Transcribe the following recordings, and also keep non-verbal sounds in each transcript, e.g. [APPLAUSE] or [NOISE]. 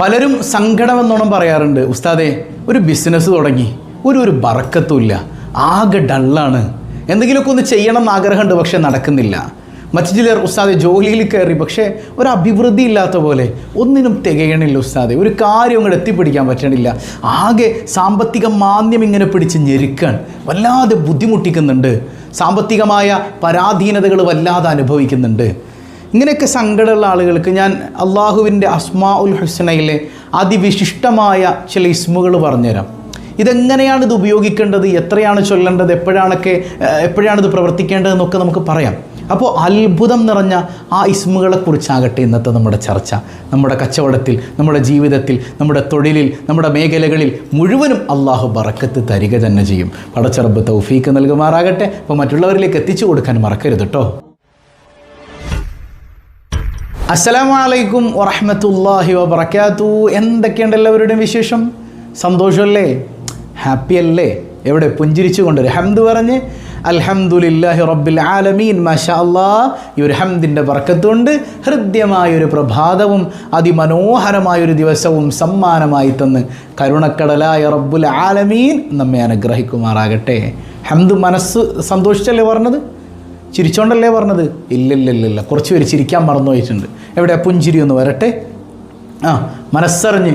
പലരും സങ്കടമെന്നോണം പറയാറുണ്ട് ഉസ്താദെ ഒരു ബിസിനസ് തുടങ്ങി ഒരു ഒരു ബറക്കത്തുമില്ല ആകെ ഡള്ളാണ് എന്തെങ്കിലുമൊക്കെ ഒന്ന് ചെയ്യണം എന്ന് ആഗ്രഹമുണ്ട് പക്ഷെ നടക്കുന്നില്ല. മറ്റു ചിലർ ഉസ്താദെ ജോലിയിൽ കയറി പക്ഷേ ഒരു അഭിവൃദ്ധി ഇല്ലാത്ത പോലെ ഒന്നിനും തികയണില്ല ഉസ്താദെ. ഒരു കാര്യം അങ്ങോട്ട് എത്തിപ്പിടിക്കാൻ പറ്റണില്ല. ആകെ സാമ്പത്തിക മാന്ദ്യം ഇങ്ങനെ പിടിച്ച് ഞെരുക്കാൻ വല്ലാതെ ബുദ്ധിമുട്ടിക്കുന്നുണ്ട്. സാമ്പത്തികമായ പരാധീനതകൾ വല്ലാതെ അനുഭവിക്കുന്നുണ്ട്. ഇങ്ങനെയൊക്കെ സങ്കടമുള്ള ആളുകൾക്ക് ഞാൻ അള്ളാഹുവിന്റെ അസ്മാ ഉൽ ഹുസനയിലെ അതിവിശിഷ്ടമായ ചില ഇസ്മുകൾ പറഞ്ഞുതരാം. ഇതെങ്ങനെയാണ് ഇത് ഉപയോഗിക്കേണ്ടത്? എത്രയാണ് ചൊല്ലേണ്ടത്? എപ്പോഴാണൊക്കെ എപ്പോഴാണ് ഇത് പ്രവർത്തിക്കേണ്ടതെന്നൊക്കെ നമുക്ക് പറയാം. അപ്പോൾ അത്ഭുതം നിറഞ്ഞ ആ ഇസ്മുകളെക്കുറിച്ചാകട്ടെ ഇന്നത്തെ നമ്മുടെ ചർച്ച. നമ്മുടെ കച്ചവടത്തിൽ നമ്മുടെ ജീവിതത്തിൽ നമ്മുടെ തൊഴിലിൽ നമ്മുടെ മേഖലകളിൽ മുഴുവനും അള്ളാഹു ബറക്കത്ത് തരിക തന്നെ ചെയ്യും. പടച്ചറബ് തൗഫീക്ക് നൽകുമാറാകട്ടെ. അപ്പോൾ മറ്റുള്ളവരിലേക്ക് എത്തിച്ചു കൊടുക്കാൻ മറക്കരുത് കേട്ടോ അസ്സലാമു അലൈക്കും വറഹ്മത്തുള്ളാഹി വബറകാതു എന്തൊക്കെയുണ്ട് എല്ലാവരുടെയും വിശേഷം? സന്തോഷമല്ലേ? ഹാപ്പി അല്ലേ എവിടെ? പുഞ്ചിരിച്ചു കൊണ്ടൊരു ഹംദ് പറഞ്ഞ് അൽഹംദുലില്ലാഹി റബ്ബിൽ ആലമീൻ. മാഷാ അല്ലാ ഈ ഒരു ഹംദിന്റെ വർക്കത്തുകൊണ്ട് ഹൃദ്യമായൊരു പ്രഭാതവും അതിമനോഹരമായൊരു ദിവസവും സമ്മാനമായി തന്ന് കരുണക്കടലായ റബ്ബുൽ ആലമീൻ നമ്മെ അനുഗ്രഹിക്കുമാറാകട്ടെ. ഹംദ് മനസ്സ് സന്തോഷിച്ചല്ലേ പറഞ്ഞത്? ചിരിച്ചോണ്ടല്ലേ പറഞ്ഞത്? ഇല്ലില്ലില്ലില്ല. കുറച്ച് പേര് ചിരിക്കാൻ മറന്നു പോയിട്ടുണ്ട്. എവിടെ പുഞ്ചിരി ഒന്ന് വരട്ടെ. ആ മനസ്സറിഞ്ഞ്.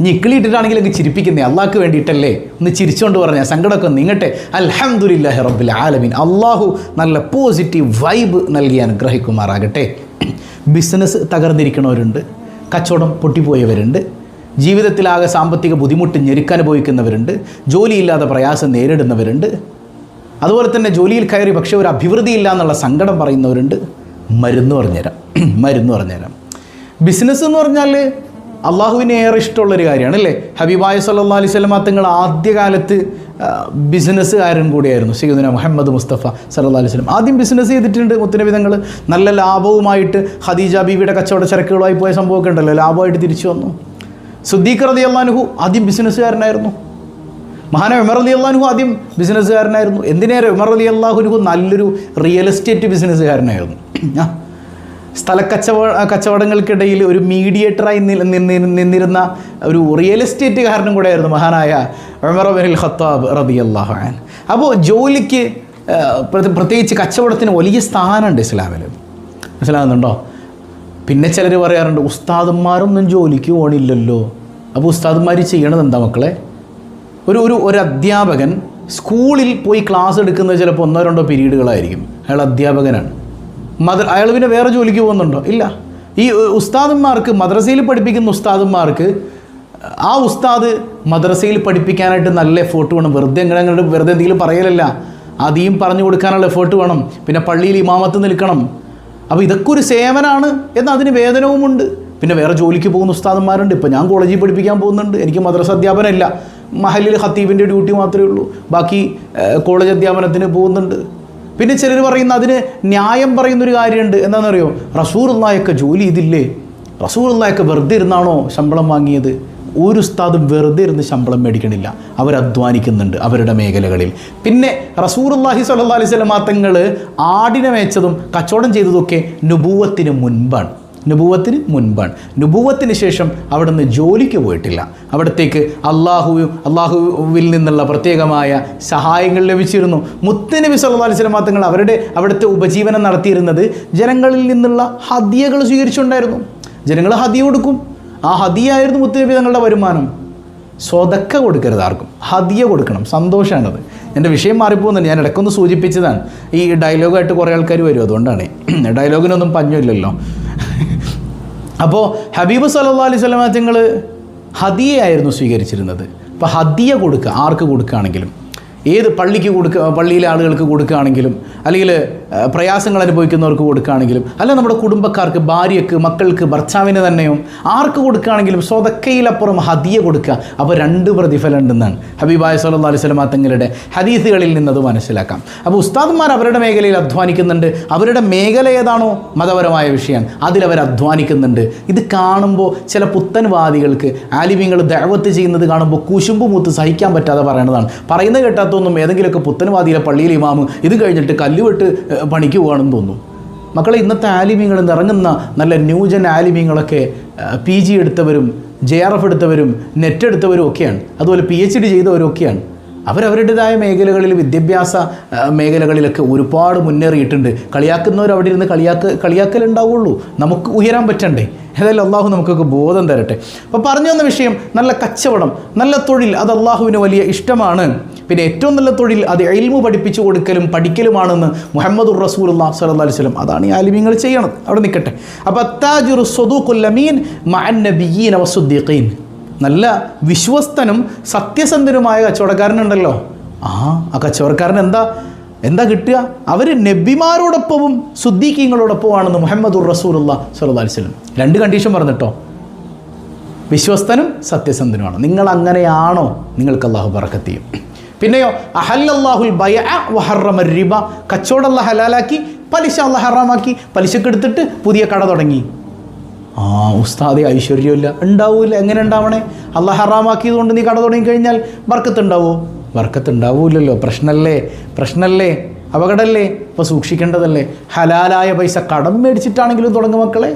ഇനി ഇക്കിളിയിട്ടിട്ടാണെങ്കിൽ എനിക്ക് ചിരിപ്പിക്കുന്നേ. അള്ളാഹ്ക്ക് വേണ്ടിയിട്ടല്ലേ? ഒന്ന് ചിരിച്ചുകൊണ്ട് പറഞ്ഞ. സങ്കടമൊക്കെ നീങ്ങട്ടെ. അൽഹംദുലില്ലാഹി റബ്ബിൽ ആലമീൻ. അള്ളാഹു നല്ല പോസിറ്റീവ് വൈബ് നൽകി അനുഗ്രഹിക്കുമാറാകട്ടെ. ബിസിനസ് തകർന്നിരിക്കണവരുണ്ട് കച്ചവടം പൊട്ടിപ്പോയവരുണ്ട്. ജീവിതത്തിലാകെ സാമ്പത്തിക ബുദ്ധിമുട്ട് ഞെരുക്കനുഭവിക്കുന്നവരുണ്ട് ജോലിയില്ലാതെ പ്രയാസം നേരിടുന്നവരുണ്ട്. അതുപോലെ തന്നെ ജോലിയിൽ കയറി പക്ഷേ ഒരു അഭിവൃദ്ധിയില്ല എന്നുള്ള സങ്കടം പറയുന്നവരുണ്ട്. മരുന്ന് പറഞ്ഞുതരാം. [CLEARS THROAT] മരുന്ന് പറഞ്ഞുതരാം. ബിസിനസ് എന്ന് പറഞ്ഞാൽ അള്ളാഹുവിന് ഏറെ ഇഷ്ടമുള്ളൊരു കാര്യമാണ് അല്ലേ ഹബീബായ സല്ലാ അലൈഹി സ്വലമ തങ്ങൾ ആദ്യകാലത്ത് ബിസിനസ്സുകാരൻ കൂടിയായിരുന്നു. സീദുന മുഹമ്മദ് മുസ്തഫ സല്ലാ അലൈഹി സ്വലം ആദ്യം ബിസിനസ് ചെയ്തിട്ടുണ്ട് മുത്തനബി തങ്ങൾ. നല്ല ലാഭവുമായിട്ട് ഖദീജ ബീവിയുടെ കച്ചവട ചരക്കുകളായി പോയ സംഭവമൊക്കെ ഉണ്ടല്ലോ. ലാഭമായിട്ട് തിരിച്ചു വന്നു. സുദ്ദീഖ് റതി അള്ളാനുഹു ആദ്യം ബിസിനസ്സുകാരനായിരുന്നു മഹാന ഉമർ അലി അള്ളാഹു ആദ്യം ബിസിനസ്സുകാരനായിരുന്നു എന്തിനേറെ ഉമർ അലി അള്ളാഹുനു നല്ലൊരു റിയൽ എസ്റ്റേറ്റ് ബിസിനസ്സുകാരനായിരുന്നു സ്ഥല കച്ചവ കച്ചവടങ്ങൾക്കിടയിൽ ഒരു മീഡിയേറ്ററായി നിന്നിരുന്ന ഒരു റിയൽ എസ്റ്റേറ്റുകാരനും കൂടെ ആയിരുന്നു മഹാനായ ഉമർ അബിൻ ഖത്താബ് റബി അള്ളാഹു അപ്പോൾ ജോലിക്ക് പ്രത്യേകിച്ച് കച്ചവടത്തിന് വലിയ സ്ഥാനമുണ്ട് ഇസ്ലാമിൽ. മനസ്സിലാകുന്നുണ്ടോ? പിന്നെ ചിലർ പറയാറുണ്ട് ഉസ്താദന്മാരൊന്നും ജോലിക്ക് പോണില്ലല്ലോ. അപ്പോൾ ഉസ്താദന്മാർ ചെയ്യണത് എന്താ മക്കളെ? ഒരു ഒരു ഒരു അധ്യാപകൻ സ്കൂളിൽ പോയി ക്ലാസ് എടുക്കുന്നത് ചിലപ്പോൾ ഒന്നോ രണ്ടോ പീരീഡുകളായിരിക്കും. അയാൾ അധ്യാപകനാണ്. മദ അയാൾ പിന്നെ വേറെ ജോലിക്ക് പോകുന്നുണ്ടോ? ഇല്ല. ഈ ഉസ്താദന്മാർക്ക് മദ്രസയിൽ പഠിപ്പിക്കുന്ന ഉസ്താദന്മാർക്ക് ആ ഉസ്താദ് മദ്രസയിൽ പഠിപ്പിക്കാനായിട്ട് നല്ല എഫേർട്ട് വേണം. വെറുതെ എങ്ങനെ വെറുതെ എന്തെങ്കിലും പറയലല്ല. ആദ്യം പറഞ്ഞു കൊടുക്കാനുള്ള എഫേർട്ട് വേണം. പിന്നെ പള്ളിയിൽ ഇമാമത്ത് നിൽക്കണം. അപ്പോൾ ഇതൊക്കെ ഒരു സേവനമാണ് എന്നാൽ അതിന് വേദനവുമുണ്ട്. പിന്നെ വേറെ ജോലിക്ക് പോകുന്ന ഉസ്താദന്മാരുണ്ട്. ഇപ്പോൾ ഞാൻ കോളേജിൽ പഠിപ്പിക്കാൻ പോകുന്നുണ്ട്. എനിക്ക് മദ്രസ അധ്യാപനമില്ല മഹലിൽ ഖത്തീബിന്റെ ഡ്യൂട്ടി മാത്രമേ ഉള്ളൂ. ബാക്കി കോളേജ് അധ്യാപനത്തിന് പോകുന്നുണ്ട്. പിന്നെ ചിലർ പറയുന്ന അതിന് ന്യായം പറയുന്നൊരു കാര്യമുണ്ട്. എന്താണെന്നറിയോ? റസൂറുള്ളായൊക്കെ ജോലി ചെയ്തില്ലേ? റസൂറുള്ളായൊക്കെ വെറുതെ ഇരുന്നാണോ ശമ്പളം വാങ്ങിയത്? ഒരു ഉസ്താദും വെറുതെ ഇരുന്ന് ശമ്പളം മേടിക്കണില്ല. അവർ അധ്വാനിക്കുന്നുണ്ട് അവരുടെ മേഖലകളിൽ. പിന്നെ റസൂറുല്ലാഹി സ്വല്ലല്ലാഹി അലൈഹി വസല്ലം തങ്ങൾ ആടിനെ മേച്ചതും കച്ചവടം ചെയ്തതൊക്കെ നുപൂവത്തിന് മുൻപാണ്. നുബൂവത്തിന് മുൻപാണ്. നുപൂവത്തിന് ശേഷം അവിടുന്ന് ജോലിക്ക് പോയിട്ടില്ല. അവിടത്തേക്ക് അള്ളാഹു അള്ളാഹുവിൽ നിന്നുള്ള പ്രത്യേകമായ സഹായങ്ങൾ ലഭിച്ചിരുന്നു. മുത്തനബി സല്ലല്ലാഹി അലൈഹി വസല്ലം തങ്ങൾ അവരുടെ അവിടുത്തെ ഉപജീവനം നടത്തിയിരുന്നത് ജനങ്ങളിൽ നിന്നുള്ള ഹദിയകൾ സ്വീകരിച്ചുണ്ടായിരുന്നു. ജനങ്ങൾ ഹദിയ കൊടുക്കും. ആ ഹദിയായിരുന്നു മുത്തനബി തങ്ങളുടെ വരുമാനം. സ്വതക്ക കൊടുക്കരുത് ആർക്കും. ഹദിയ കൊടുക്കണം. സന്തോഷമാണത്. എന്റെ വിഷയം മാറിപ്പോകുന്നുണ്ട്. ഞാൻ ഇടയ്ക്കൊന്ന് സൂചിപ്പിച്ചതാണ്. ഈ ഡയലോഗായിട്ട് കുറേ ആൾക്കാർ വരും. അതുകൊണ്ടാണ്. [CLEARS THROAT] ഡയലോഗിനൊന്നും പഞ്ഞില്ലല്ലോ അപ്പോൾ ഹബീബ് സല്ലാ അലൈഹി സ്വലമ തങ്ങൾ ഹദിയയായിരുന്നു സ്വീകരിച്ചിരുന്നത്. അപ്പോൾ ഹദിയ കൊടുക്കുക ആർക്ക് കൊടുക്കുകയാണെങ്കിലും ഏത് പള്ളിക്ക് കൊടുക്കുക പള്ളിയിലെ ആളുകൾക്ക് കൊടുക്കുകയാണെങ്കിലും അല്ലെങ്കിൽ പ്രയാസങ്ങൾ അനുഭവിക്കുന്നവർക്ക് കൊടുക്കുകയാണെങ്കിലും അല്ല നമ്മുടെ കുടുംബക്കാർക്ക് ഭാര്യയ്ക്ക് മക്കൾക്ക് ഭർത്താവിന് തന്നെയും ആർക്ക് കൊടുക്കുകയാണെങ്കിലും സ്വതക്കയിലപ്പുറം ഹദിയ കൊടുക്കുക. അപ്പോൾ രണ്ട് പ്രതിഫലം ഉണ്ടെന്നാണ് ഹബീബായ സല്ലാ അലൈഹി സ്വലമാ തങ്ങളുടെ ഹദീസുകളിൽ നിന്നത് മനസ്സിലാക്കാം. അപ്പോൾ ഉസ്താദന്മാർ അവരുടെ മേഖലയിൽ അധ്വാനിക്കുന്നുണ്ട്. അവരുടെ മേഖല ഏതാണോ മതപരമായ വിഷയം അതിലവർ അധ്വാനിക്കുന്നുണ്ട്. ഇത് കാണുമ്പോൾ ചില പുത്തൻവാദികൾക്ക് ആലിമ്യങ്ങൾ ദഴവത്ത് ചെയ്യുന്നത് കാണുമ്പോൾ കുശുമ്പ് മൂത്ത് സഹിക്കാൻ പറ്റാതെ പറയേണ്ടതാണ് പറയുന്നത് കേട്ടാത്തൊന്നും ഏതെങ്കിലുമൊക്കെ പുത്തൻവാദിയിലെ പള്ളിയിൽ ഇമാമ് ഇത് കഴിഞ്ഞിട്ട് കല്ലുവെട്ട് പണിക്ക് പോകണമെന്ന് തോന്നും മക്കളെ ഇന്നത്തെ ആലിമ്യങ്ങൾ ഇറങ്ങുന്ന നല്ല ന്യൂജൻ ആലിമ്യങ്ങളൊക്കെ പി ജി എടുത്തവരും ജെ ആർ എഫ് എടുത്തവരും നെറ്റ് എടുത്തവരും ഒക്കെയാണ്. അതുപോലെ പി എച്ച് ഡി ചെയ്തവരും ഒക്കെയാണ്. അവരവരുടേതായ മേഖലകളിൽ വിദ്യാഭ്യാസ മേഖലകളിലൊക്കെ ഒരുപാട് മുന്നേറിയിട്ടുണ്ട്. കളിയാക്കുന്നവർ അവിടെ ഇരുന്ന് കളിയാക്ക കളിയാക്കലുണ്ടാവുള്ളൂ നമുക്ക് ഉയരാൻ പറ്റണ്ടേ? ഏതായാലും അള്ളാഹു നമുക്കൊക്കെ ബോധം തരട്ടെ. അപ്പോൾ പറഞ്ഞു വന്ന വിഷയം നല്ല കച്ചവടം നല്ല തൊഴിൽ അത് അള്ളാഹുവിന് വലിയ ഇഷ്ടമാണ്. പിന്നെ ഏറ്റവും നല്ല തൊഴിൽ അത് എൽമു പഠിപ്പിച്ചു കൊടുക്കലും പഠിക്കലുമാണെന്ന് മുഹമ്മദ് റസൂൽ അള്ളാഹ് സല്ലല്ലാഹു അലൈഹി വസല്ലം അതാണ് ഈ ആലിമ്യങ്ങൾ ചെയ്യണം അവിടെ നിൽക്കട്ടെ അപ്പോൾ അത്താജുറു സ്വദൂഖുല്ലമീൻ മഅൻ നബിയീന വസുദ്ദീഖീൻ നല്ല വിശ്വസ്തനും സത്യസന്ധനുമായ കച്ചവടക്കാരനുണ്ടല്ലോ. ആ ആ കച്ചവടക്കാരൻ എന്താ? എന്താ കിട്ടുക? അവർ നബിമാരോടൊപ്പവും സുദ്ദീഖീങ്ങളോടൊപ്പമാണെന്ന് മുഹമ്മദുർ റസൂലുള്ള അലൈഹി വസല്ലം. രണ്ട് കണ്ടീഷൻ പറഞ്ഞിട്ടോ? വിശ്വസ്തനും സത്യസന്ധനുമാണ്. നിങ്ങൾ അങ്ങനെയാണോ? നിങ്ങൾക്ക് അള്ളാഹു ബറക്കത്ത് ചെയ്യും. പിന്നെയോ അഹല്ലാഹുൽ ബയ റിബ കച്ചവടം അല്ല ഹലാലാക്കി പലിശ അള്ളാഹ് ഹറാമാക്കി പലിശക്കെടുത്തിട്ട് പുതിയ കട തുടങ്ങി. ആ ഉസ്താദി ഐശ്വര്യമില്ല. ഉണ്ടാവൂല. എങ്ങനെ ഉണ്ടാവണേ? അള്ളാഹ് ഹറാമാക്കിയതുകൊണ്ട് നീ കട തുടങ്ങി കഴിഞ്ഞാൽ ബർക്കത്ത് ഉണ്ടാവൂലല്ലോ പ്രശ്നമല്ലേ പ്രശ്നമല്ലേ അപകടമല്ലേ അപ്പോൾ സൂക്ഷിക്കേണ്ടതല്ലേ? ഹലാലായ പൈസ കടം മേടിച്ചിട്ടാണെങ്കിലും തുടങ്ങും മക്കളെ.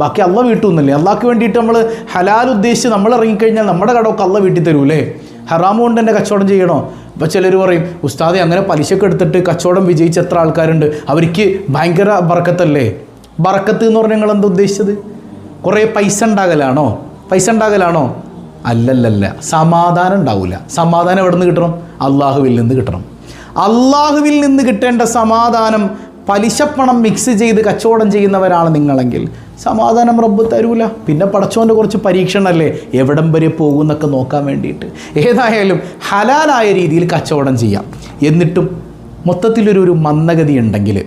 ബാക്കി അള്ള വീട്ടിൽ നിന്നല്ലേ അള്ളാഹ്ക്ക് വേണ്ടിയിട്ട് നമ്മൾ ഹലാൽ ഉദ്ദേശിച്ച് നമ്മൾ ഇറങ്ങിക്കഴിഞ്ഞാൽ നമ്മുടെ കടമൊക്കെ അള്ള വീട്ടിൽ തരൂലേ? ഹറാമ് കൊണ്ട് തന്നെ കച്ചവടം ചെയ്യണോ? അപ്പോൾ ചിലർ പറയും ഉസ്താദെ അങ്ങനെ പലിശക്ക് എടുത്തിട്ട് കച്ചവടം വിജയിച്ച എത്ര ആൾക്കാരുണ്ട്? അവർക്ക് ഭയങ്കര ബറക്കത്തല്ലേ ബറക്കത്ത് എന്ന് പറഞ്ഞാൽ നിങ്ങൾ എന്താ ഉദ്ദേശിച്ചത്? കുറേ പൈസ ഉണ്ടാകലാണോ? പൈസ ഉണ്ടാകലാണോ? അല്ലല്ലല്ല. സമാധാനം ഉണ്ടാവില്ല സമാധാനം എവിടെ നിന്ന് കിട്ടണം? അള്ളാഹുവിൽ നിന്ന് കിട്ടണം. അള്ളാഹുവിൽ നിന്ന് കിട്ടേണ്ട സമാധാനം പലിശപ്പണം മിക്സ് ചെയ്ത് കച്ചവടം ചെയ്യുന്നവരാണ് നിങ്ങളെങ്കിൽ. സമാധാനം റബ്ബ് തരൂല. പിന്നെ പടച്ചോന്റെ കുറച്ച് പരീക്ഷണമല്ലേ എവിടം വരെ പോകുന്നൊക്കെ നോക്കാൻ വേണ്ടിയിട്ട്. ഏതായാലും ഹലാലായ രീതിയിൽ കച്ചവടം ചെയ്യാം. എന്നിട്ടും മൊത്തത്തിലൊരു ഒരു മന്ദഗതി ഉണ്ടെങ്കിൽ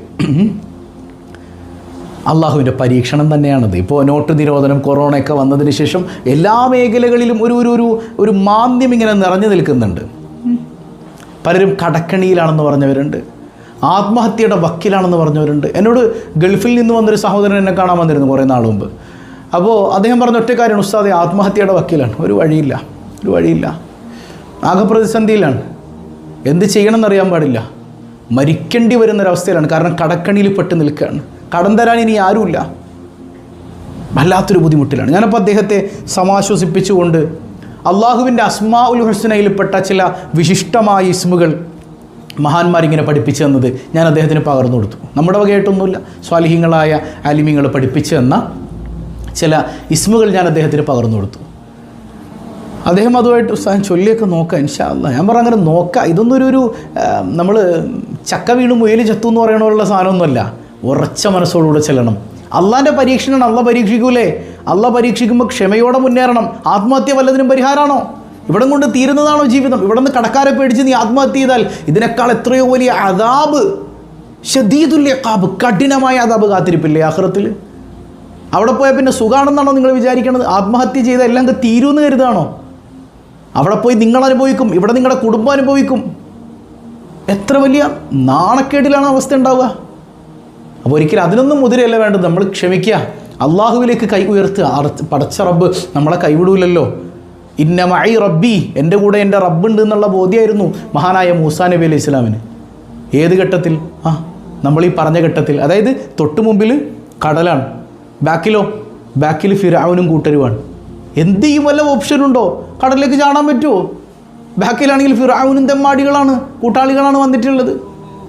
അള്ളാഹുവിന്റെ പരീക്ഷണം തന്നെയാണത്. ഇപ്പോൾ നോട്ട് നിരോധനം കൊറോണയൊക്കെ വന്നതിന് ശേഷം എല്ലാ മേഖലകളിലും ഒരു ഒരു ഒരു ഒരു മാന്ദ്യം ഇങ്ങനെ നിറഞ്ഞു നിൽക്കുന്നുണ്ട്. പലരും കടക്കണിയിലാണെന്ന് പറഞ്ഞവരുണ്ട്. ആത്മഹത്യയുടെ വക്കിലാണെന്ന് പറഞ്ഞവരുണ്ട്. എന്നോട് ഗൾഫിൽ നിന്ന് വന്നൊരു സഹോദരൻ എന്നെ കാണാൻ വന്നിരുന്നു കുറേ നാൾ മുമ്പ്. അപ്പോൾ അദ്ദേഹം പറഞ്ഞ ഒറ്റ കാര്യമാണ് ഉസ്താദെ ആത്മഹത്യയുടെ വക്കിലാണ്. ഒരു വഴിയില്ല. ഒരു വഴിയില്ല. ആകെ പ്രതിസന്ധിയിലാണ് എന്ത് ചെയ്യണമെന്നറിയാൻ പാടില്ല. മരിക്കേണ്ടി വരുന്നൊരവസ്ഥയിലാണ്. കാരണം കടക്കണിയിൽ പെട്ട് നിൽക്കുകയാണ്. കടം തരാൻ ഇനി ആരുമില്ല. വല്ലാത്തൊരു ബുദ്ധിമുട്ടിലാണ്. ഞാനപ്പോൾ അദ്ദേഹത്തെ സമാശ്വസിപ്പിച്ചുകൊണ്ട് അള്ളാഹുവിന്റെ അസ്മാ ഉൽ ഹുസ്നയിൽപ്പെട്ട ചില വിശിഷ്ടമായ ഇസ്മുകൾ മഹാന്മാരിങ്ങനെ പഠിപ്പിച്ചു തന്നത് ഞാൻ അദ്ദേഹത്തിന് പകർന്നു കൊടുത്തു. നമ്മുടെ വകയായിട്ടൊന്നുമില്ല. സ്വാലിഹ്യങ്ങളായ ആലിമ്യങ്ങൾ പഠിപ്പിച്ചു തന്ന ചില ഇസ്മുകൾ ഞാൻ അദ്ദേഹത്തിന് പകർന്നു കൊടുത്തു. അദ്ദേഹം അതുമായിട്ട് ഉസ്താദൻ ചൊല്ലിയൊക്കെ നോക്കാം ഇൻഷാല്ല ഞാൻ പറഞ്ഞ അങ്ങനെ നോക്കാം. ഇതൊന്നൊരു ഒരു ഒരു നമ്മൾ ചക്ക വീണ് മുയൽ ചത്തു എന്ന് പറയണമുള്ള സാധനമൊന്നുമല്ല. ഉറച്ച മനസ്സോടുകൂടെ ചെല്ലണം. അള്ളാന്റെ പരീക്ഷണമാണ് അള്ള പരീക്ഷിക്കൂലേ? അള്ള പരീക്ഷിക്കുമ്പോൾ ക്ഷമയോടെ മുന്നേറണം. ആത്മഹത്യ വല്ലതിനും പരിഹാരമാണോ ഇവിടം കൊണ്ട് തീരുന്നതാണോ ജീവിതം? ഇവിടെ നിന്ന് കടക്കാരെ പേടിച്ച് നീ ആത്മഹത്യ ചെയ്താൽ ഇതിനേക്കാൾ എത്രയോ വലിയ അതാബ് ഷദീദുല്യക്കാബ് കഠിനമായ അതാബ് കാത്തിരിപ്പില്ലേ ആഹ്റത്തിൽ? അവിടെ പോയാൽ പിന്നെ സുഖാണെന്നാണോ നിങ്ങൾ വിചാരിക്കുന്നത് ആത്മഹത്യ ചെയ്താൽ എല്ലാം തീരുമെന്ന് കരുതാണോ? അവിടെ പോയി നിങ്ങൾ അനുഭവിക്കും ഇവിടെ നിങ്ങളുടെ കുടുംബം അനുഭവിക്കും. എത്ര വലിയ നാണക്കേടിലാണ് അവസ്ഥ ഉണ്ടാവുക? അപ്പോൾ ഒരിക്കലും അതിനൊന്നും മുതിരയല്ല വേണ്ടത്. നമ്മൾ ക്ഷമിക്കുക. അള്ളാഹുവിലേക്ക് കൈ ഉയർത്തുക. പടച്ച റബ്ബ് നമ്മളെ കൈവിടൂലല്ലോ. ഇന്നമായി റബ്ബി എന്റെ കൂടെ എന്റെ റബ്ബുണ്ട് എന്നുള്ള ബോധ്യമായിരുന്നു മഹാനായ മൂസാ നബി അലൈഹി ഇസ്ലാമിന് ഏത് ഘട്ടത്തിൽ? ആ നമ്മൾ ഈ പറഞ്ഞ ഘട്ടത്തിൽ. അതായത് തൊട്ട് മുമ്പിൽ കടലാണ്. ബാക്കിലോ? ബാക്കിൽ ഫിറാവിനും കൂട്ടരുവാണ് എന്ത് ഈ വല്ല ഓപ്ഷൻ ഉണ്ടോ? കടലിലേക്ക് ചാടാൻ പറ്റുമോ ബാക്കിലാണെങ്കിൽ ഫിറാവുനും തെമ്മാടികളാണ് കൂട്ടാളികളാണ് വന്നിട്ടുള്ളത്.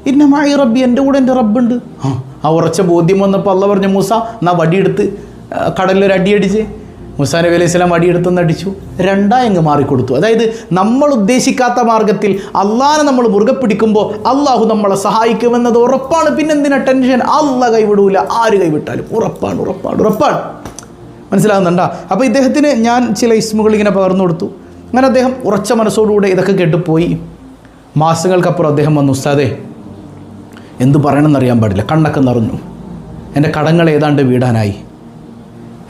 ഇന്നമായി റബ്ബി എന്റെ കൂടെ എന്റെ റബ്ബുണ്ട്. ആ ആ ഉറച്ച ബോധ്യം വന്നപ്പോൾ അല്ല പറഞ്ഞു മൂസ എന്നാ വടിയെടുത്ത് കടലിലൊരു അടിയടിച്ച് മുസാ നബി അലൈഹി സ്വലാം വടിയെടുത്തൊന്ന് അടിച്ചു. രണ്ടായി അങ്ങ് മാറിക്കൊടുത്തു. അതായത് നമ്മൾ ഉദ്ദേശിക്കാത്ത മാർഗത്തിൽ അള്ളാഹനെ നമ്മൾ മുറുകെ പിടിക്കുമ്പോൾ അള്ളാഹു നമ്മളെ സഹായിക്കുമെന്നത് ഉറപ്പാണ്. പിന്നെന്തിനാ ടെൻഷൻ? അല്ല കൈവിടൂല. ആര് കൈവിട്ടാലും? ഉറപ്പാണ് ഉറപ്പാണ് ഉറപ്പാണ്. മനസ്സിലാകുന്നുണ്ടോ? അപ്പോൾ ഇദ്ദേഹത്തിന് ഞാൻ ചില ഇസ്മുകൾ ഇങ്ങനെ പകർന്നു കൊടുത്തു. അങ്ങനെ അദ്ദേഹം ഉറച്ച മനസ്സോടുകൂടെ ഇതൊക്കെ കേട്ടുപോയി. മാസങ്ങൾക്കപ്പുറം അദ്ദേഹം വന്നു ഉസ്താദേ എന്തു പറയണമെന്ന് അറിയാൻ പാടില്ല. കണ്ണൊക്കെ നിറഞ്ഞു. എന്റെ കടങ്ങൾ ഏതാണ്ട് വീടാനായി.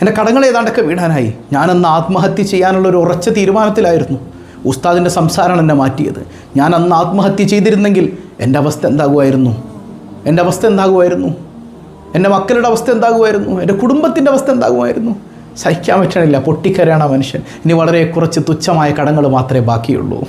എന്റെ കടങ്ങൾ ഏതാണ്ടൊക്കെ വീടാനായി. ഞാനന്ന് ആത്മഹത്യ ചെയ്യാനുള്ള ഒരു ഉറച്ച തീരുമാനത്തിലായിരുന്നു. ഉസ്താദിന്റെ സംസാരമാണ് എന്നെ മാറ്റിയത്. ഞാൻ അന്ന് ആത്മഹത്യ ചെയ്തിരുന്നെങ്കിൽ എന്റെ അവസ്ഥ എന്താകുമായിരുന്നു? എന്റെ അവസ്ഥ എന്താകുമായിരുന്നു? എന്റെ മക്കളുടെ അവസ്ഥ എന്താകുമായിരുന്നു? എന്റെ കുടുംബത്തിന്റെ അവസ്ഥ എന്താകുമായിരുന്നു? സഹിക്കാൻ പറ്റണില്ല. പൊട്ടിക്കരയാണ് മനുഷ്യൻ. ഇനി വളരെ കുറച്ച് തുച്ഛമായ കടങ്ങൾ മാത്രമേ ബാക്കിയുള്ളൂ.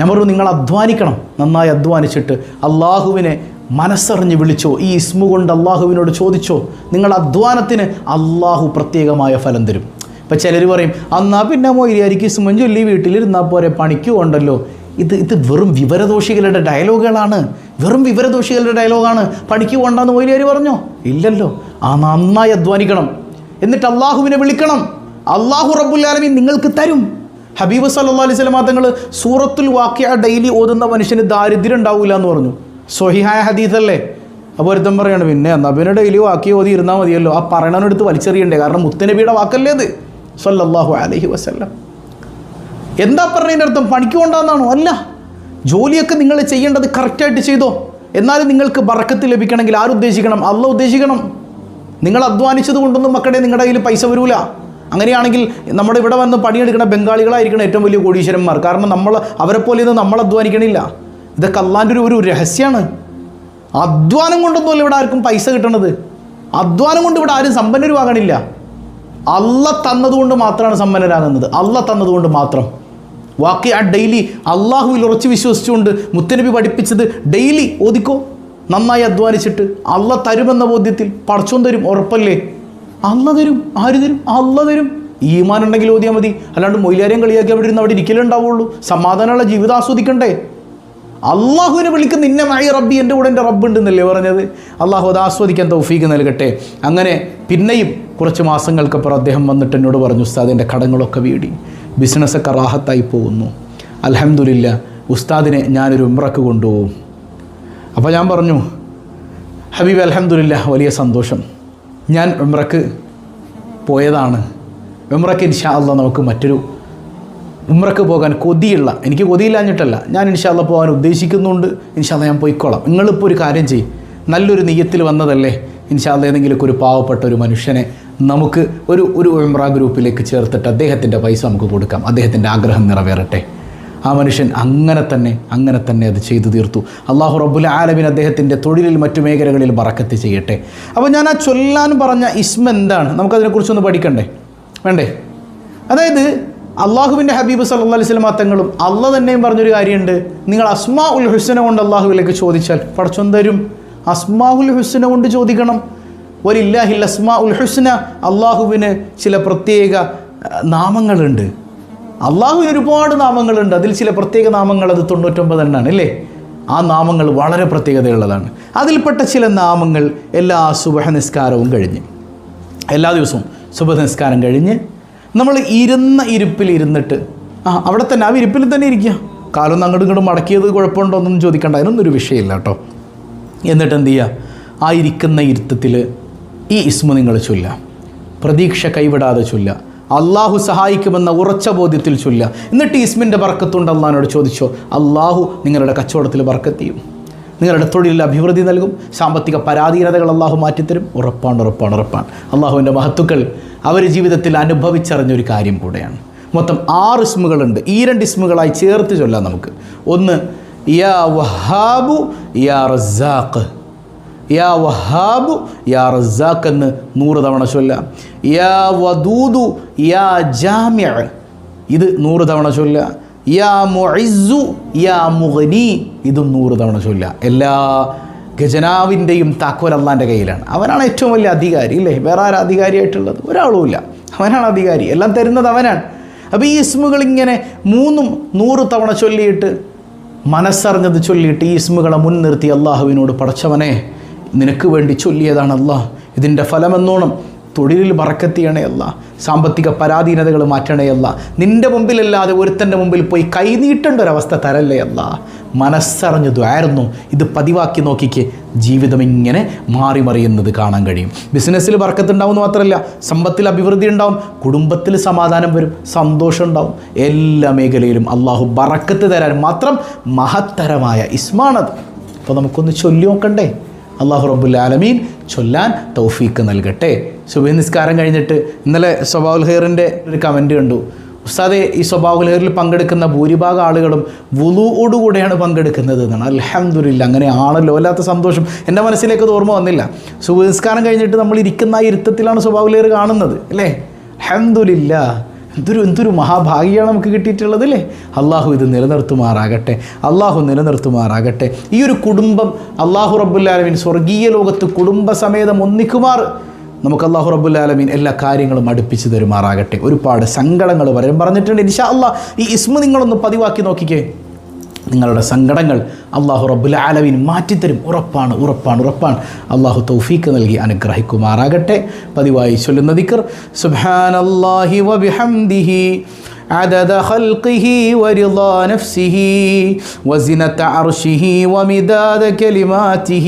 ഞാൻ പറഞ്ഞു നിങ്ങൾ അധ്വാനിക്കണം. നന്നായി അധ്വാനിച്ചിട്ട് അള്ളാഹുവിനെ മനസ്സറിഞ്ഞ് വിളിച്ചോ ഈ ഇസ്മു കൊണ്ട് അള്ളാഹുവിനോട് ചോദിച്ചോ നിങ്ങളുടെ അധ്വാനത്തിന് അള്ളാഹു പ്രത്യേകമായ ഫലം തരും. ഇപ്പം ചിലർ പറയും എന്നാൽ പിന്നെ മൊയ്യാരിക്ക് ഇസ്മൻ ചൊല്ലി വീട്ടിലിരുന്നാൽ പോരെ പണിക്ക് ഉണ്ടല്ലോ ഇത് ഇത് വെറും വിവരദോഷികളുടെ ഡയലോഗുകളാണ്. വെറും വിവരദോഷികളുടെ ഡയലോഗാണ്. പണിക്ക് പോകണ്ടെന്ന് മൊയ്ലിയാർ പറഞ്ഞോ? ഇല്ലല്ലോ. ആ നന്നായി അധ്വാനിക്കണം. എന്നിട്ട് അള്ളാഹുവിനെ വിളിക്കണം. അള്ളാഹു റബ്ബുല്ലാലമി നിങ്ങൾക്ക് തരും. ഹബീബ് സല്ലാ അലൈഹി തങ്ങൾ സൂറത്തുൽ വാക്യ ഡെയിലി ഓതുന്ന മനുഷ്യന് ദാരിദ്ര്യം ഉണ്ടാവില്ല എന്ന് പറഞ്ഞു. സ്വഹിഹായ ഹദീസല്ലേ? അപ്പോൾ ഒരുത്തം പറയാണ് പിന്നെ എന്നാൽ പിന്നെ ഡെയിലി വാക്കി ഓതി ഇരുന്നാൽ മതിയല്ലോ. ആ പറയണനെടുത്ത് വലിച്ചെറിയണ്ടേ? കാരണം മുത്തനബിയുടെ വാക്കല്ലേ അത്? സല്ലല്ലാഹു അലൈഹി വസല്ലം. എന്താ പറഞ്ഞതിന്റെ അർത്ഥം? പണിക്ക് കൊണ്ടാന്നാണോ അല്ല. ജോലിയൊക്കെ നിങ്ങൾ ചെയ്യേണ്ടത് കറക്റ്റായിട്ട് ചെയ്തോ. എന്നാലും നിങ്ങൾക്ക് ബറക്കത്ത് ലഭിക്കണമെങ്കിൽ ആരുദ്ദേശിക്കണം അല്ല ഉദ്ദേശിക്കണം. നിങ്ങൾ അധ്വാനിച്ചത് കൊണ്ടൊന്നും മക്കളെ നിങ്ങളുടെ കയ്യിൽ പൈസ വരൂല. അങ്ങനെയാണെങ്കിൽ നമ്മുടെ ഇവിടെ വന്ന് പണിയെടുക്കുന്ന ബംഗാളികളായിരിക്കണം ഏറ്റവും വലിയ കോടീശ്വരന്മാർ. കാരണം നമ്മൾ അവരെ പോലെ ഇത് നമ്മൾ അധ്വാനിക്കണില്ല. ഇതൊക്കെ അള്ളാന്റെ ഒരു ഒരു രഹസ്യമാണ് അധ്വാനം കൊണ്ടൊന്നുമല്ല ഇവിടെ ആർക്കും പൈസ കിട്ടണത്. അധ്വാനം കൊണ്ട് ഇവിടെ ആരും സമ്പന്നരുമാകണില്ല അല്ല തന്നതുകൊണ്ട് മാത്രമാണ് സമ്പന്നരാകുന്നത്. അല്ല തന്നതുകൊണ്ട് മാത്രം. വാക്കി ആ ഡെയിലി അള്ളാഹുവിൽ ഉറച്ച് വിശ്വസിച്ചുകൊണ്ട് മുത്തനബി പഠിപ്പിച്ചത് ഡെയിലി ഓദിക്കോ നന്നായി അധ്വാനിച്ചിട്ട് അല്ല തരുമെന്ന ബോധ്യത്തിൽ പടച്ചോൻ തരും ഉറപ്പല്ലേ? അല്ല തരും ആര് തരും? അല്ല തരും. ഈമാനുണ്ടെങ്കിൽ ഓതിയാൽ മതി. അല്ലാണ്ട് മൊയിലാരെയും കളിയാക്കി അവിടെ ഇരുന്ന് അവിടെ ഇരിക്കലുണ്ടാവുള്ളൂ സമാധാനമുള്ള ജീവിതം ആസ്വദിക്കണ്ടേ? അള്ളാഹുവിനെ വിളിക്കുന്ന ഇന്ന മായി റബ്ബി എന്റെ കൂടെ എന്റെ റബ്ബ് ഉണ്ടെന്നല്ലേ പറഞ്ഞത്? അള്ളാഹു അത് ആസ്വദിക്കാൻ തൗഫീക്ക് നൽകട്ടെ. അങ്ങനെ പിന്നെയും കുറച്ച് മാസങ്ങൾക്കപ്പുറം അദ്ദേഹം വന്നിട്ട് എന്നോട് പറഞ്ഞു ഉസ്താദ് എന്റെ കടങ്ങളൊക്കെ വീടി. ബിസിനസ്സൊക്കെ റാഹത്തായി പോകുന്നു. അലഹമുല്ല ഉസ്താദിനെ ഞാനൊരു ഉമ്രക്ക് കൊണ്ടുപോകും. അപ്പോൾ ഞാൻ പറഞ്ഞു ഹബീബ് അലഹമുല്ല വലിയ സന്തോഷം. ഞാൻ ഉമ്രക്ക് പോയതാണ്. ഉമ്രക്ക് ഇൻഷാ അള്ളാഹ് നമുക്ക് മറ്റൊരു ഉമ്രക്ക് പോകാൻ കൊതിയുള്ള എനിക്ക് കൊതിയില്ലാഞ്ഞിട്ടല്ല ഞാൻ ഇൻഷാല്ല പോകാൻ ഉദ്ദേശിക്കുന്നുണ്ട്. ഇൻഷാല്ല ഞാൻ പോയിക്കോളാം. നിങ്ങളിപ്പോൾ ഒരു കാര്യം ചെയ്യും. നല്ലൊരു നെയ്യത്തിൽ വന്നതല്ലേ? ഇൻഷാല്ല ഏതെങ്കിലുമൊക്കെ ഒരു പാവപ്പെട്ട ഒരു മനുഷ്യനെ നമുക്ക് ഒരു ഒരു ഉമ്ര ഗ്രൂപ്പിലേക്ക് ചേർത്തിട്ട് അദ്ദേഹത്തിന്റെ പൈസ നമുക്ക് കൊടുക്കാം. അദ്ദേഹത്തിന്റെ ആഗ്രഹം നിറവേറട്ടെ. ആ മനുഷ്യൻ അങ്ങനെ തന്നെ അങ്ങനെ തന്നെ അത് ചെയ്തു തീർത്തു. അള്ളാഹു റബ്ബുൽ ആലമിൻ അദ്ദേഹത്തിന്റെ തൊഴിലിൽ മറ്റു മേഖലകളിൽ ബറക്കത്ത് ചെയ്യട്ടെ. അപ്പോൾ ഞാൻ ആ ചൊല്ലാൻ പറഞ്ഞ ഇസ്മ എന്താണ്? നമുക്കതിനെക്കുറിച്ചൊന്ന് പഠിക്കണ്ടേ? വേണ്ടേ? അതായത് അള്ളാഹുവിന്റെ ഹബീബ് സല്ലാ അലൈഹി സ്വലമാ തങ്ങളും അള്ള തന്നെയും പറഞ്ഞൊരു കാര്യമുണ്ട്. നിങ്ങൾ അസ്മാ ഉൽ ഹുസ്സന കൊണ്ട് അള്ളാഹുവിലേക്ക് ചോദിച്ചാൽ പടച്ചൊൻ തരും അസ്മാ ഉൽ ഹുസ്സന കൊണ്ട് ചോദിക്കണം. ഒരില്ലാഹിൽ അസ്മാ ഉൽ ഹുസ്ന അള്ളാഹുവിന് ചില പ്രത്യേക നാമങ്ങളുണ്ട്. അള്ളാഹുവിന് ഒരുപാട് നാമങ്ങളുണ്ട്. അതിൽ ചില പ്രത്യേക നാമങ്ങൾ അത് തൊണ്ണൂറ്റൊമ്പത് എണ്ണാണ് അല്ലേ? ആ നാമങ്ങൾ വളരെ പ്രത്യേകതയുള്ളതാണ്. അതിൽപ്പെട്ട ചില നാമങ്ങൾ എല്ലാ സുബഹ നിസ്കാരവും കഴിഞ്ഞ്. എല്ലാ ദിവസവും സുബഹ നിസ്കാരം കഴിഞ്ഞ് നമ്മൾ ഇരുന്ന ഇരിപ്പിൽ ഇരുന്നിട്ട്. ആ അവിടെ തന്നെ ആ ഇരിപ്പിൽ തന്നെ ഇരിക്കുക. കാലൊന്നും അങ്ങോട്ടും ഇങ്ങോട്ടും മടക്കിയത് കുഴപ്പമുണ്ടോ എന്നൊന്നും ചോദിക്കണ്ട. അതിനൊന്നും ഒരു വിഷയമില്ല കേട്ടോ. എന്നിട്ട് എന്ത് ചെയ്യുക? ആ ഇരിക്കുന്ന ഇരുത്തത്തിൽ ഈ ഇസ്മ നിങ്ങൾ ചൊല്ല പ്രതീക്ഷ കൈവിടാതെ ചൊല്ല അള്ളാഹു സഹായിക്കുമെന്ന ഉറച്ച ബോധ്യത്തിൽ ചൊല്ല എന്നിട്ട് ഇസ്മിന്റെ ബർക്കത്തുണ്ട് അള്ളഹാനോട് ചോദിച്ചോ? അള്ളാഹു നിങ്ങളുടെ കച്ചവടത്തിൽ ബർക്കത്ത് ചെയ്യും. നിങ്ങളുടെ തൊഴിലിൽ അഭിവൃദ്ധി നൽകും. സാമ്പത്തിക പരാധീനതകൾ അള്ളാഹു മാറ്റിത്തരും. ഉറപ്പാണ് ഉറപ്പാണ് ഉറപ്പാണ്. അള്ളാഹുവിന്റെ മഹത്തുക്കൾ അവർ ജീവിതത്തിൽ അനുഭവിച്ചറിഞ്ഞൊരു കാര്യം കൂടെയാണ്. മൊത്തം ആറ് ഇസ്മുകളുണ്ട്. ഈ രണ്ട് ഇസ്മുകളായി ചേർത്ത് ചൊല്ലാം നമുക്ക്. ഒന്ന് യാ വഹാബു യാ റസാഖ്. യാ വഹാബു യാ റസാഖ് എന്ന് നൂറ് തവണ ചൊല്ലാം. യാ വദൂദു യാ ജാമ്യ ഇത് നൂറ് തവണ ചൊല്ല. യാ മുഇസ്സു യാ മുഗ്നി. ഇതും നൂറ് തവണ ചൊല്ല. എല്ലാ ഖജനാവിന്റെയും താക്കോൽ അള്ളാന്റെ കയ്യിലാണ്. അവനാണ് ഏറ്റവും വലിയ അധികാരി ഇല്ലേ? വേറെ ആരും അധികാരിയായിട്ടുള്ളത്? ഒരാളുമില്ല. അവനാണ് അധികാരി. എല്ലാം തരുന്നത് അവനാണ്. അപ്പോൾ ഈ ഇസ്മുകൾ ഇങ്ങനെ മൂന്നും നൂറ് തവണ ചൊല്ലിയിട്ട് മനസ്സറിഞ്ഞത് ചൊല്ലിയിട്ട് ഈ ഇസ്മുകളെ മുൻനിർത്തി അള്ളാഹുവിനോട് പടച്ചവനെ നിനക്ക് വേണ്ടി ചൊല്ലിയതാണ് അള്ളാഹ്. ഇതിന്റെ ഫലമെന്നോണം. തൊഴിലിൽ ബറക്കത്തിയണേ അല്ല. സാമ്പത്തിക പരാധീനതകൾ മാറ്റണേ അല്ല. നിന്റെ മുമ്പിലല്ലാതെ ഒരുത്തന്റെ മുമ്പിൽ പോയി കൈനീട്ടേണ്ട ഒരവസ്ഥ തരല്ലേ അല്ല. മനസ്സറിഞ്ഞു ദ്വാരുന്നു ഇത് പതിവാക്കി നോക്കിക്ക്. ജീവിതം ഇങ്ങനെ മാറി മറിയുന്നത് കാണാൻ കഴിയും. ബിസിനസ്സിൽ വർക്കത്തുണ്ടാവും എന്ന് മാത്രമല്ല സമ്പത്തിൽ അഭിവൃദ്ധി ഉണ്ടാവും കുടുംബത്തിൽ സമാധാനം വരും സന്തോഷം ഉണ്ടാവും. എല്ലാ മേഖലയിലും അള്ളാഹു ബറക്കത്ത് തരാൻ മാത്രം മഹത്തരമായ ഇസ്മാണത്. അപ്പോൾ നമുക്കൊന്ന് ചൊല്ലി നോക്കണ്ടേ? അള്ളാഹു റബ്ബുൽ ആലമീൻ ചൊല്ലാൻ തൗഫീക്ക് നൽകട്ടെ. സുബഹി നിസ്കാരം കഴിഞ്ഞിട്ട് ഇന്നലെ സ്വഭാവുൽ ഹെയറിന്റെ ഒരു കമന്റ് കണ്ടു. ഉസ്താദെ ഈ സ്വഭാവുൽ ഹെയറിൽ പങ്കെടുക്കുന്ന ഭൂരിഭാഗം ആളുകളും വുളുവോടുകൂടെയാണ് പങ്കെടുക്കുന്നത് എന്നാണ്. അലഹമില്ല അങ്ങനെ ആണല്ലോ. അല്ലാത്ത സന്തോഷം. എന്റെ മനസ്സിലേക്ക് ഓർമ്മ വന്നില്ല. സുബഹി നിസ്കാരം കഴിഞ്ഞിട്ട് നമ്മൾ ഇരിക്കുന്ന ഇരുത്തത്തിലാണ് സ്വഭാവുൽ ഹെയർ കാണുന്നത് അല്ലേ? അഹമ്മദില്ല എന്തൊരു എന്തൊരു മഹാഭാഗ്യമാണ് നമുക്ക് കിട്ടിയിട്ടുള്ളത് അല്ലേ? അള്ളാഹു ഇത് നിലനിർത്തുമാറാകട്ടെ. അള്ളാഹു നിലനിർത്തുമാറാകട്ടെ. ഈ ഒരു കുടുംബം അള്ളാഹു റബ്ബുല്ലാലമീൻ സ്വർഗീയ ലോകത്ത് കുടുംബസമേതം ഒന്നിക്കുമാർ. നമുക്ക് അള്ളാഹു റബ്ബുല്ലാലമീൻ എല്ലാ കാര്യങ്ങളും അടുപ്പിച്ച് തരുമാറാകട്ടെ. ഒരുപാട് സങ്കടങ്ങൾ വരും പറഞ്ഞിട്ടുണ്ട്. ഇൻഷാ അള്ളാഹ് ഈ ഇസ്മ നിങ്ങളൊന്ന് പതിവാക്കി നോക്കിക്കേ. നിങ്ങളുടെ സങ്കടങ്ങൾ അള്ളാഹു റബ്ബുൽ ആലമീൻ മാറ്റിത്തരും ഉറപ്പാണ് ഉറപ്പാണ് ഉറപ്പാണ് അള്ളാഹു തൗഫീക്ക് നൽകി അനുഗ്രഹിക്കുമാറാകട്ടെ പതിവായി ചൊല്ലുന്ന ദിക്കർ സുബ്ഹാനല്ലാഹി വബിഹംദിഹി عدد خلقه ورضا نفسه وزنة عرشه ومداد كلماته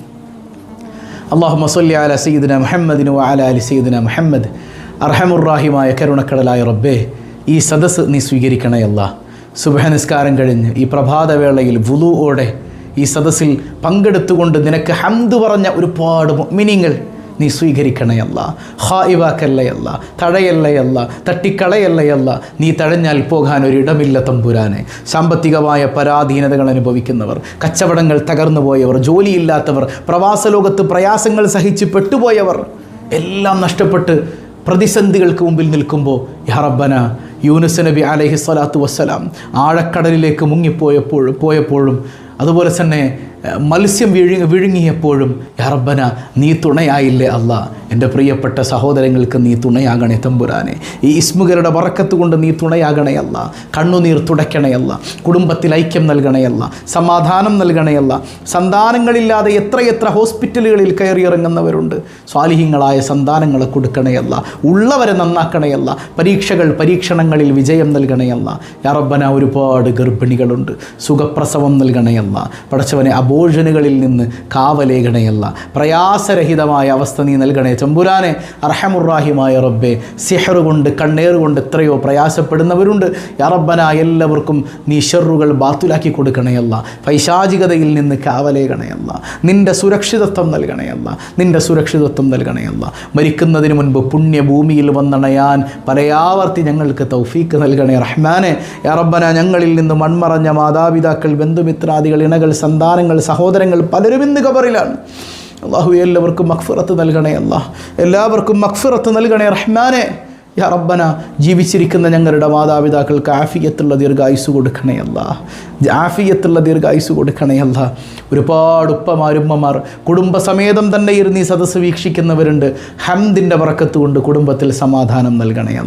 അള്ളാഹു മസൊല്ലി അല സയ്യിദിന മുഹമ്മദിന് അല അലി സയ്യിദിന മുഹമ്മദ്. അർഹമുറാഹിമായ കരുണക്കടലായ റബ്ബേ ഈ സദസ്സ് നീ സ്വീകരിക്കണേ അല്ല. സുബഹനിസ്കാരം കഴിഞ്ഞ് ഈ പ്രഭാതവേളയിൽ വുലുവോടെ ഈ സദസ്സിൽ പങ്കെടുത്തുകൊണ്ട് നിനക്ക് ഹംദ് പറഞ്ഞ ഒരുപാട് മിനിങ്ങൾ നീ സ്വീകരിക്കണയല്ല ഹായിവാക്കല്ലയല്ല തഴയല്ലയല്ല തട്ടിക്കളയല്ലയല്ല നീ തഴഞ്ഞാൽ പോകാൻ ഒരിടമില്ല തമ്പുരാനെ. സാമ്പത്തികമായ പരാധീനതകൾ അനുഭവിക്കുന്നവർ കച്ചവടങ്ങൾ തകർന്നു പോയവർ ജോലിയില്ലാത്തവർ പ്രവാസ ലോകത്ത് പ്രയാസങ്ങൾ സഹിച്ച് പെട്ടുപോയവർ എല്ലാം നഷ്ടപ്പെട്ട് പ്രതിസന്ധികൾക്ക് മുമ്പിൽ നിൽക്കുമ്പോൾ യഹറബന യൂനുസ് നബി അലഹി സ്വലാത്തു വസ്സലാം ആഴക്കടലിലേക്ക് മുങ്ങിപ്പോയപ്പോഴും പോയപ്പോഴും അതുപോലെ തന്നെ മത്സ്യം വിഴുങ്ങി വിഴുങ്ങിയപ്പോഴും യറബന നീ തുണയായില്ലേ അല്ല? എന്റെ പ്രിയപ്പെട്ട സഹോദരങ്ങൾക്ക് നീ തുണയാകണേ തമ്പുരാനെ. ഈ ഇസ്മുകരുടെ വറക്കത്ത് കൊണ്ട് നീ തുണയാകണയല്ല കണ്ണുനീർ തുടയ്ക്കണയല്ല കുടുംബത്തിൽ ഐക്യം നൽകണയല്ല സമാധാനം നൽകണയല്ല സന്താനങ്ങളില്ലാതെ എത്രയെത്ര ഹോസ്പിറ്റലുകളിൽ കയറിയിറങ്ങുന്നവരുണ്ട്. സ്വാലിഹ്യങ്ങളായ സന്താനങ്ങളെ കൊടുക്കണയല്ല ഉള്ളവരെ നന്നാക്കണയല്ല പരീക്ഷകൾ പരീക്ഷണങ്ങളിൽ വിജയം നൽകണയല്ല യറബന ഒരുപാട് ഗർഭിണികളുണ്ട്. സുഖപ്രസവം നൽകണയല്ല പടച്ചവനെ അബോഷനുകളിൽ നിന്ന് കാവലേകണയല്ല പ്രയാസരഹിതമായ അവസ്ഥ നീ നൽകണേ. ചമ്പുരാനെ അർഹമുറാഹിമായ റബ്ബെ സിഹർ കൊണ്ട് എത്രയോ പ്രയാസപ്പെടുന്നവരുണ്ട്. യറബന എല്ലാവർക്കും നീ ഷെറുകൾ ബാത്തുലാക്കി കൊടുക്കണയല്ല. പൈശാചികതയിൽ നിന്ന് കാവലേകണയല്ല നിന്റെ സുരക്ഷിതത്വം നൽകണയല്ല. നിന്റെ സുരക്ഷിതത്വം നൽകണയല്ല. മരിക്കുന്നതിന് മുൻപ് പുണ്യഭൂമിയിൽ വന്നണയാൻ പലയാവർത്തി ഞങ്ങൾക്ക് തൗഫീക്ക് നൽകണേ. റഹ്മാനെ യറബന ഞങ്ങളിൽ നിന്ന് മൺമറഞ്ഞ മാതാപിതാക്കൾ ബന്ധുമിത്രാദികൾ ഇണകൾ സന്താനങ്ങൾ സഹോദരങ്ങൾ പലരും ഇന്ന് കബറിലാണ് അള്ളാഹു എല്ലാവർക്കും മക്ഫിറത്ത് നൽകണേ അല്ലാ എല്ലാവർക്കും മക്ഫിറത്ത് നൽകണേ റഹ്മാനെ. യാ റബ്ബന ജീവിച്ചിരിക്കുന്ന ഞങ്ങളുടെ മാതാപിതാക്കൾക്ക് ആഫിയത്തുള്ള ദീർഘായുസ് കൊടുക്കണേ അല്ല. ആഫിയത്തുള്ള ദീർഘായുസ് കൊടുക്കണേ അല്ല. ഒരുപാട് ഉപ്പമാരുമ്മമാർ കുടുംബസമേതം തന്നെ ഇരുന്ന് ഈ സദസ്സ് വീക്ഷിക്കുന്നവരുണ്ട്. ഹംദിന്റെ വറക്കത്ത് കൊണ്ട് കുടുംബത്തിൽ സമാധാനം നൽകണേ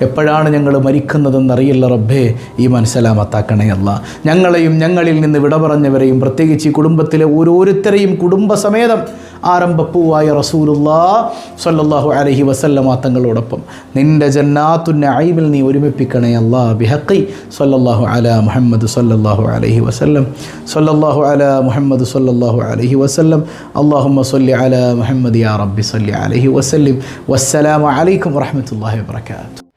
എപ്പോഴാണ് ഞങ്ങൾ മരിക്കുന്നതെന്നറിയില്ല റബ്ബേ ഈ മനസ്സലാമത്താക്കണേ അല്ല. ഞങ്ങളെയും ഞങ്ങളിൽ നിന്ന് വിട പറഞ്ഞവരെയും പ്രത്യേകിച്ച് ഈ കുടുംബത്തിലെ ഓരോരുത്തരെയും കുടുംബസമേതം ആരംഭപ്പൂവായ റസൂലുല്ലാ സല്ലല്ലാഹു അലൈഹി വസല്ലമ തങ്ങളോടൊപ്പം. നിന്റെ ജന്നാത്തുന്ന ഐമിൽ നീ ഒരുമിപ്പിക്കണേ അല്ലാ ബിഹക്കി സല്ലല്ലാഹു അല മുഹമ്മദ് സല്ലല്ലാഹു അലഹി വസ്ല്ലം. സല്ലല്ലാഹു അല മുഹമ്മദ് സല്ലല്ലാഹു അലഹി വസല്ലം. അല്ലാഹുമ്മ സല്ലി അല മുഹമ്മദ് യാ റബ്ബി സല്ലി അലഹി വസ്ല്ലിം. വസ്സലാമു അലൈക്കും വറഹ്മത്തുള്ളാഹി വബറകാതുഹു.